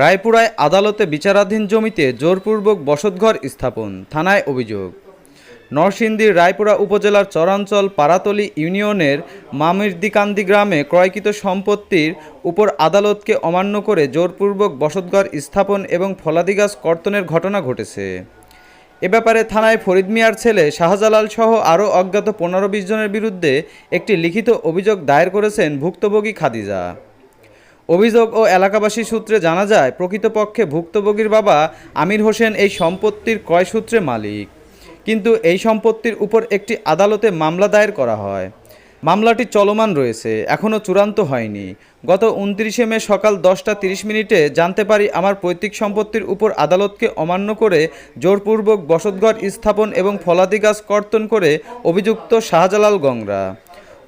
রায়পুরায় আদালতে বিচারাধীন জমিতে জোরপূর্বক বসতঘর স্থাপন, থানায় অভিযোগ। নরসিংদীর রায়পুরা উপজেলার চরাঞ্চল পাড়াতলি ইউনিয়নের মামির্দিকান্দি গ্রামে ক্রয়কৃত সম্পত্তির উপর আদালতকে অমান্য করে জোরপূর্বক বসতঘর স্থাপন এবং ফলাদি গাছ কর্তনের ঘটনা ঘটেছে। এ ব্যাপারে থানায় ফরিদ মিয়ার ছেলে শাহজালাল সহ আরও অজ্ঞাত পনেরো বিশ জনের বিরুদ্ধে একটি লিখিত অভিযোগ দায়ের করেছেন ভুক্তভোগী খাদিজা। অভিযোগ ও এলাকাবাসী সূত্রে জানা যায়, প্রকৃতপক্ষে ভুক্তভোগীর বাবা আমির হোসেন এই সম্পত্তির ক্রয়সূত্রে মালিক। কিন্তু এই সম্পত্তির উপর একটি আদালতে মামলা দায়ের করা হয়। মামলাটি চলমান রয়েছে, এখনও চূড়ান্ত হয়নি। গত উনত্রিশে মে সকাল দশটা তিরিশ মিনিটে জানতে পারি আমার পৈতৃক সম্পত্তির উপর আদালতকে অমান্য করে জোরপূর্বক বসতঘর স্থাপন এবং ফলাদি গাছ কর্তন করে অভিযুক্ত শাহজালাল গংরা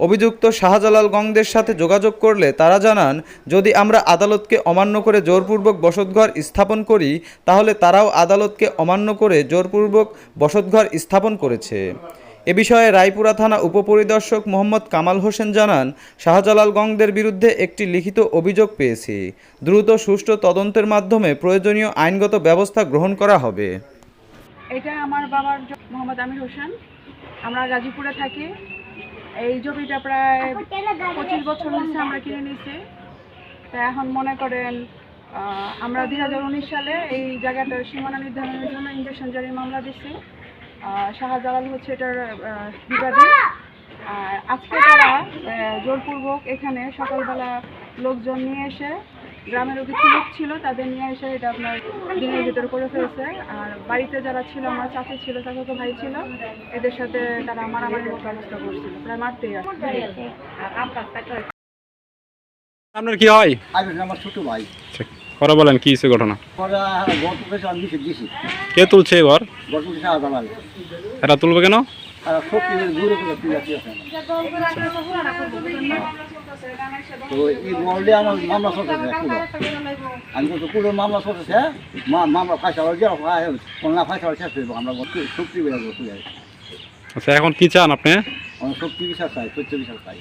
অভিযুক্ত শাহজালাল গংদের সাথে যোগাযোগ করলে তারা জানান, যদি আমরা আদালতকে অমান্য করে জোরপূর্বক বসতঘর স্থাপন করি, তাহলে তারাও আদালতকে অমান্য করে জোরপূর্বক বসতঘর স্থাপন করেছে। এ বিষয়ে রায়পুরা থানা উপপরিদর্শক মোহাম্মদ কামাল হোসেন জানান, শাহজালাল গংদের বিরুদ্ধে একটি লিখিত অভিযোগ পেয়েছি। দ্রুত সুষ্ঠু তদন্তের মাধ্যমে প্রয়োজনীয় আইনগত ব্যবস্থা গ্রহণ করা হবে। এটা আমার বাবার মোহাম্মদ আমির হোসেন। আমরা গাজীপুরে থাকি। এই জমিটা প্রায় পঁচিশ বছর হচ্ছে আমরা কিনে নিয়েছি। তা এখন মনে করেন আমরা দুই হাজার উনিশ সালে এই জায়গাটার সীমানা নির্ধারণের জন্য ইঞ্জেকশন জারি মামলা দিচ্ছি শাহজালাল হচ্ছে এটার বিবাদী। আজকে তারা জোরপূর্বক এখানে সকালবেলা লোকজন নিয়ে এসে গ্রামেরও কিছু লোক ছিল তাদের নিয়ে এসে এটা আপনার দিনের ভিতরে করে ফেলছে। আর বাড়িতে যারা ছিল আমার চাচি ছিল চাচাতো ভাই ছিল এদের সাথে তারা মারামারি মতো অবস্থা করছিল। প্রায় মারতেই আসছে। আপনার কি হয়? আমি আমার ছোট ভাই। পরে বলেন কি হয়েছে ঘটনা? কে তুলছে এবার? এরা তুলবে কেন? তো এই বললে আমার মামলা চলতেছে পুরো। আমি তো মামলা চলতেছে মামলা হয়ে হয়ে শেষ হইব আমরা বেড়ে যাব আচ্ছা এখন কি চান আপনি? সত্যি বিচার চাই সত্য বিচার চাই।